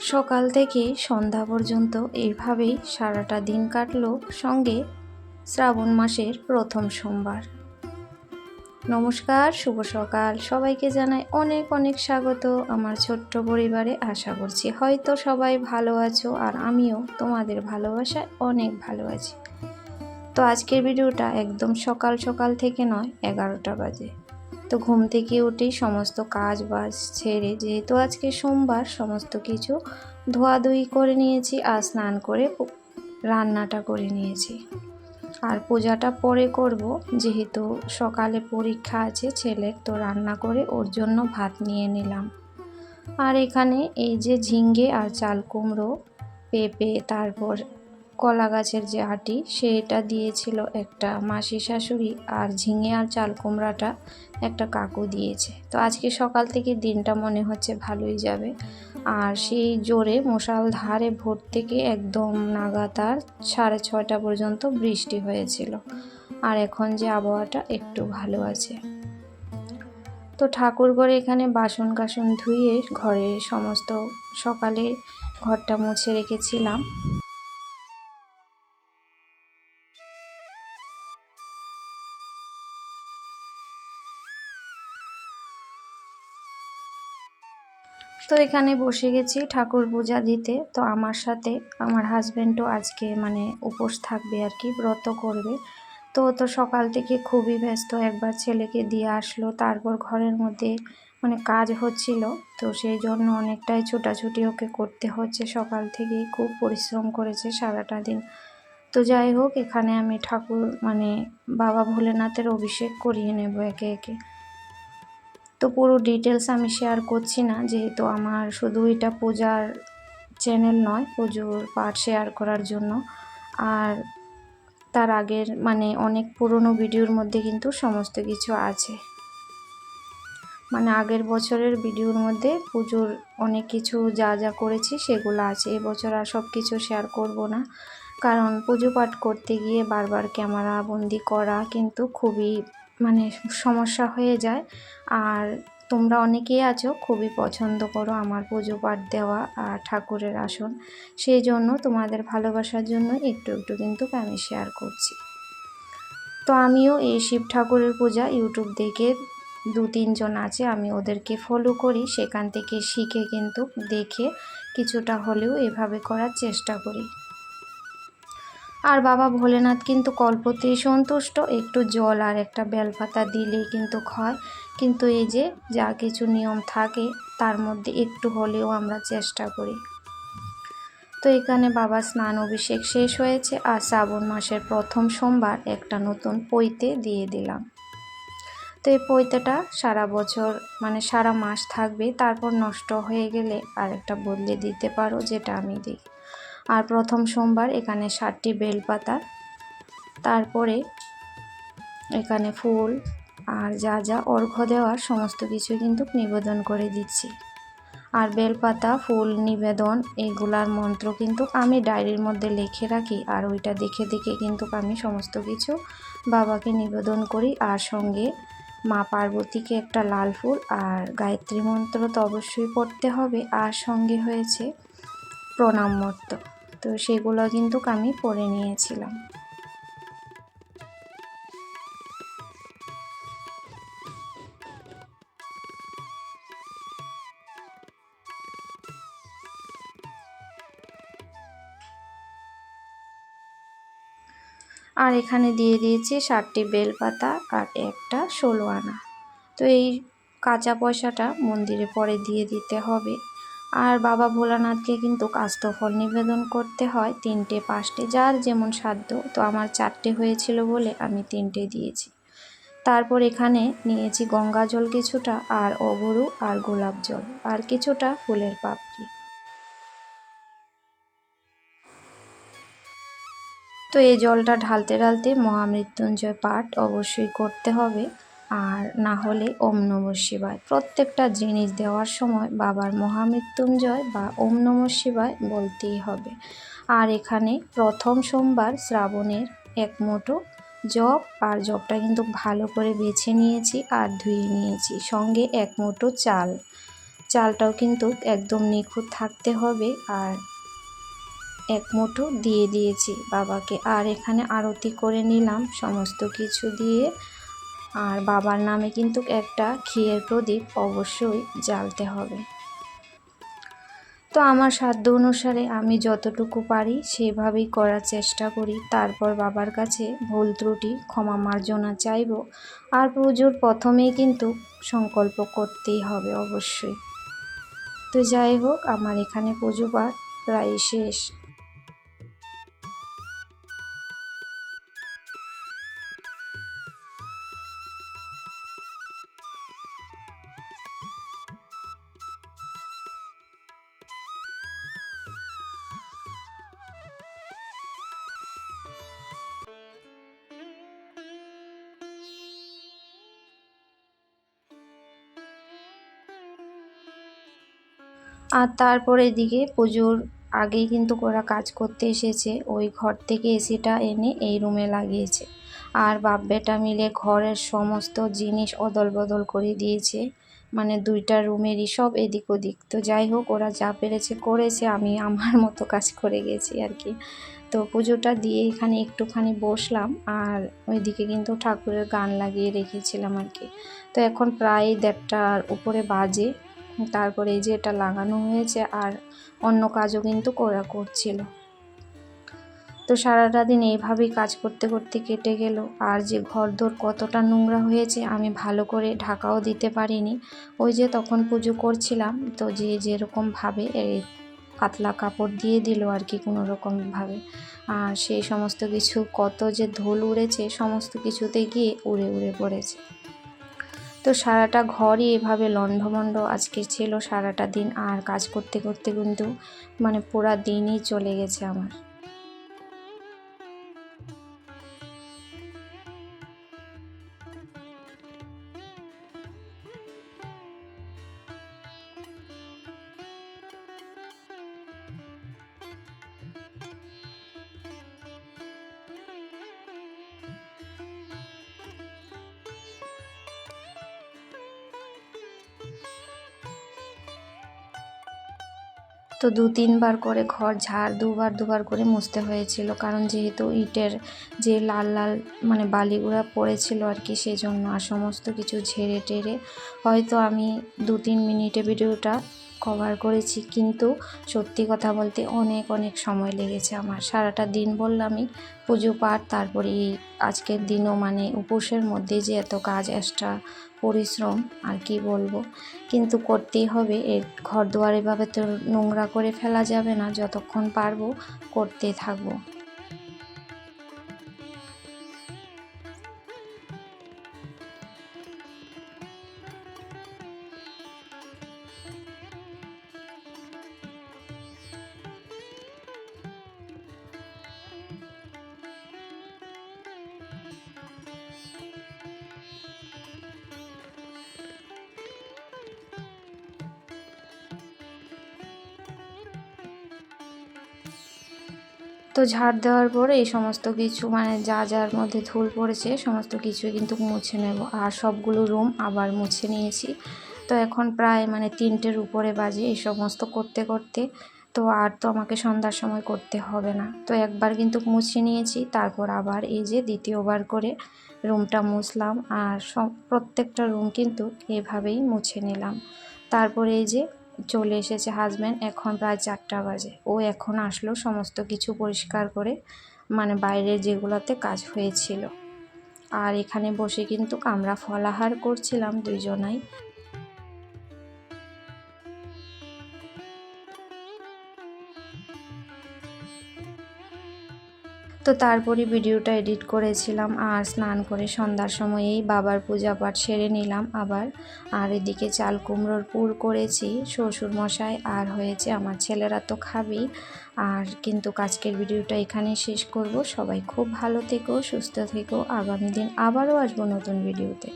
সকাল থেকে সন্ধ্যা পর্যন্ত এইভাবেই সারাটা দিন কাটলো সঙ্গে শ্রাবণ মাসের প্রথম সোমবার। নমস্কার, শুভ সকাল। সবাইকে জানাই অনেক অনেক স্বাগত। আমার ছোট্ট পরিবারে আশা করছি হয়তো সবাই ভালো আছো আর আমিও তোমাদের ভালোবাসায় অনেক ভালো আছি। তো আজকের ভিডিওটা একদম সকাল সকাল থেকে নয়, এগারোটা বাজে। তো ঘুম থেকে উঠেই সমস্ত কাজ বাজ ছেড়ে যেহেতু আজকে সোমবার, সমস্ত কিছু ধোয়াধুয়ি করে নিয়েছি আর স্নান করে রান্নাটা করে নিয়েছি। আর পূজাটা পরে করব, যেহেতু সকালে পরীক্ষা আছে, ছেলের তো রান্না করে ওর জন্য ভাত নিয়ে নিলাম। আর এখানে এই যে ঝিঙ্গে আর চাল কুমড়ো, পেঁপে, তারপর কলা গাছের যে আটি সেটা দিয়েছিল একটা মাসি শাশুড়ি আর ঝিঙে আর চাল কুমড়াটা একটা কাকু দিয়েছে। তো আজকে সকাল থেকে দিনটা মনে হচ্ছে ভালোই যাবে। আর সেই জোরে মশাল ধারে ভোর থেকে একদম নাগাতার সাড়ে ছয়টা পর্যন্ত বৃষ্টি হয়েছিল। আর এখন যে আবহাওয়াটা একটু ভালো আছে। তো ঠাকুর ঘরে এখানে বাসন কাসন ধুয়ে ঘরে সমস্ত সকালে ঘরটা মুছে রেখেছিলাম। এখানে বসে গেছি ঠাকুর পূজা দিতে। তো আমার সাথে আমার হাজব্যান্ডও আজকে মানে উপোস থাকবে আর কি, ব্রত করবে। তো তো সকাল থেকে খুবই ব্যস্ত, একবার ছেলেকে দিয়ে আসলো, তারপর ঘরের মধ্যে মানে কাজ হচ্ছিল। তো সেই জন্য অনেকটাই ছোটাছুটি ওকে করতে হচ্ছে। সকাল থেকেই খুব পরিশ্রম করেছে সারাটা দিন। তো যাই হোক, এখানে আমি ঠাকুর মানে বাবা ভোলেনাথের অভিষেক করিয়ে নেব একে একে। তো পুরো ডিটেলস আমি শেয়ার করছি না, যেহেতু আমার শুধু এটা পূজার চ্যানেল নয়, পুজোর পাঠ শেয়ার করার জন্য। আর তার আগের মানে অনেক পুরনো ভিডিওর মধ্যে কিন্তু সমস্ত কিছু আছে। মানে আগের বছরের ভিডিওর মধ্যে পুজোর অনেক কিছু যা যা করেছি সেগুলো আছে। এবছর আর সব কিছু শেয়ার করব না। কারণ পুজো পাঠ করতে গিয়ে বারবার ক্যামেরা বন্দি করা কিন্তু খুবই মানে সমস্যা হয়ে যায়। আর তোমরা অনেকেই আছো, খুবই পছন্দ করো আমার পুজো পাঠ দেওয়া আর ঠাকুরের আসন। সেই জন্য তোমাদের ভালোবাসার জন্য একটু একটু কিন্তু আমি শেয়ার করছি। তো আমিও এই শিব ঠাকুরের পূজা ইউটিউব দেখে দু তিনজন আছে, আমি ওদেরকে ফলো করি। সেখান থেকে শিখে কিন্তু দেখে কিছুটা হলেও এভাবে করার চেষ্টা করি। আর বাবা ভোলেনাথ কিন্তু কল্পতেই সন্তুষ্ট। একটু জল আর একটা বেলপাতা দিলেই কিন্তু হয় কিন্তু এই যে যা কিছু নিয়ম থাকে, তার মধ্যে একটু হলেও আমরা চেষ্টা করি। তো এখানে বাবা স্নান অভিষেক শেষ হয়েছে আর শ্রাবণ মাসের প্রথম সোমবার একটা নতুন পৈতে দিয়ে দিলাম। তো এই পৈতেটা সারা বছর মানে সারা মাস থাকবে, তারপর নষ্ট হয়ে গেলে আরেকটা বদলে দিতে পারো, যেটা আমি দিই। আর প্রথম সোমবার এখানে ষাটটি বেলপাতা, তারপরে এখানে ফুল আর যা যা অর্ঘ্য দেওয়ার সমস্ত কিছু কিন্তু নিবেদন করে দিচ্ছি। আর বেলপাতা, ফুল, নিবেদন এগুলার মন্ত্র কিন্তু আমি ডায়েরির মধ্যে লিখে রাখি আর ওইটা দেখে দেখে কিন্তু আমি সমস্ত কিছু বাবাকে নিবেদন করি। আর সঙ্গে মা পার্বতীকে একটা লাল ফুল আর গায়ত্রী মন্ত্র তো অবশ্যই পড়তে হবে। আর সঙ্গে হয়েছে প্রণাম মূর্ত। তো সেগুলো কিন্তু আমি পরে নিয়েছিলাম। আর এখানে দিয়ে দিয়েছি ষাটটি বেলপাতা আর একটা ষোলো আনা। তো এই কাঁচা পয়সাটা মন্দিরে পরে দিয়ে দিতে হবে। আর বাবা ভোলানাথকে কিন্তু কাস্তফল নিবেদন করতে হয় তিনটে, পাঁচটে, যার যেমন সাধ্য। তো আমার চারটে হয়েছিল বলে আমি তিনটে দিয়েছি। তারপর এখানে নিয়েছি গঙ্গা জল কিছুটা, আর অগরু আর গোলাপ জল, আর কিছুটা ফুলের পাপড়ি। তো এই জলটা ঢালতে ঢালতে মহামৃত্যুঞ্জয় পাঠ অবশ্যই করতে হবে। আর না হলে ওম নম শিবায়। প্রত্যেকটা জিনিস দেওয়ার সময় বাবার মহামৃত্যুঞ্জয় বা ওম নম শিবায় বলতেই হবে। আর এখানে প্রথম সোমবার শ্রাবণের এক মুঠো জব, আর জবটা কিন্তু ভালো করে বেছে নিয়েছি আর ধুয়ে নিয়েছি। সঙ্গে এক মুঠো চাল। চালটাও কিন্তু একদম নিখুঁত থাকতে হবে আর এক মুঠো দিয়ে দিয়েছি বাবাকে। আর এখানে আরতি করে নিলাম, সমস্ত কিছু দিয়ে আর বাবার নামে কিন্তু একটা ঘিয়ের প্রদীপ অবশ্যই জ্বালতে হবে। তো আমার সাধ্য অনুসারে আমি যতটুকু পারি সেভাবেই করার চেষ্টা করি। তারপর বাবার কাছে ভুল ত্রুটি, ক্ষমা মার্জনা চাইব। আর পুজোর প্রথমেই কিন্তু সংকল্প করতেই হবে অবশ্যই। তো যাই হোক, আমার এখানে পুজো পাঠ প্রায় শেষ। আর তারপর এদিকে পুজোর আগেই কিন্তু ওরা কাজ করতে এসেছে। ওই ঘর থেকে এসিটা এনে এই রুমে লাগিয়েছে। আর বাপ বেটা মিলে ঘরের সমস্ত জিনিস অদল বদল করে দিয়েছে। মানে দুইটা রুমেরই সব এদিক ওদিক। তো যাই হোক, ওরা যা পেরেছে করেছে, আমি আমার মতো কাজ করে গেছি আর কি। তো পুজোটা দিয়ে এখানে একটুখানি বসলাম আর ওইদিকে কিন্তু ঠাকুরের গান লাগিয়ে রেখেছিলাম আর কি। তো এখন প্রায় দেড়টার উপরে বাজে। তারপরে এই যে এটা লাগানো হয়েছে আর অন্য কাজও কিন্তু করা করছিল। তো সারাটা দিন এইভাবেই কাজ করতে করতে কেটে গেল। আর যে ঘর দোর কতটা নোংরা হয়েছে আমি ভালো করে ঢাকাও দিতে পারিনি। ওই যে তখন পুজো করছিলাম, তো যে যেরকমভাবে এই পাতলা কাপড় দিয়ে দিল আর কি কোনো রকমভাবে আর সেই সমস্ত কিছু, কত যে ধুল উড়েছে, সমস্ত কিছুতে গিয়ে উড়ে উড়ে পড়েছে। তো সারাটা ঘরই এভাবে লণ্ডভণ্ড। আজকে ছিল সারাটা দিন আর কাজ করতে করতে কিন্তু মানে পুরা দিনই চলে গেছে আমার। তো দু তিনবার করে ঘর ঝাড় দুবার দুবার করে মুছতে হয়েছিল। কারণ যেহেতু ইটের যে লাল লাল মানে বালিগুড়া পড়েছিল আর কি সেই জন্য আর সমস্ত কিছু ঝেড়ে টেরে হয়তো আমি দু তিন মিনিটে ভিডিওটা কভার করেছি। কিন্তু সত্যি কথা বলতে অনেক অনেক সময় লেগেছে আমার। সারাটা দিন বললামই পুজো পাঠ, তারপরে এই আজকের দিনও মানে উপোসের মধ্যে যে এত কাজ এক্সট্রা পরিশ্রম, আর কি বলব? কিন্তু করতেই হবে। এর ঘর দুয়ার এভাবে তো নোংরা করে ফেলা যাবে না। যতক্ষণ পারব, করতে থাকব। তো ঝাড় দেওয়ার পরে এই সমস্ত কিছু মানে যা যার মধ্যে ধুল পড়েছে, সমস্ত কিছুই কিন্তু মুছে নেব। আর সবগুলো রুম আবার মুছে নিয়েছি। তো এখন প্রায় মানে তিনটের উপরে বাজে এই সমস্ত করতে করতে। তো আর তো আমাকে সন্ধ্যার সময় করতে হবে না। তো একবার কিন্তু মুছে নিয়েছি, তারপর আবার এই যে দ্বিতীয়বার করে রুমটা মুছলাম। আর সব, প্রত্যেকটা রুম কিন্তু এভাবেই মুছে নিলাম। তারপরে এই যে চলে এসেছে হাজব্যান্ড এখন প্রায় চারটা বাজে। ও এখন আসলো সমস্ত কিছু পরিষ্কার করে মানে বাইরে যেগুলোতে কাজ হয়েছিল। আর এখানে বসে কিন্তু আমরা ফলাহার করছিলাম দুইজনাই। তো তারপরে ভিডিওটা এডিট করেছিলাম আর স্নান করে সন্ধ্যার সময়েই বাবার পূজা পাঠ সেরে নিলাম আবার। আর এদিকে চাল কুমড়োর পুর করেছি শ্বশুর মশাই আর হয়েছে আমার ছেলেরা তো খাবেই। আর কিন্তু আজকের ভিডিওটা এখানে শেষ করব। সবাই খুব ভালো থেকো, সুস্থ থেকো। আগামী দিন আবারও আসব নতুন ভিডিওতে।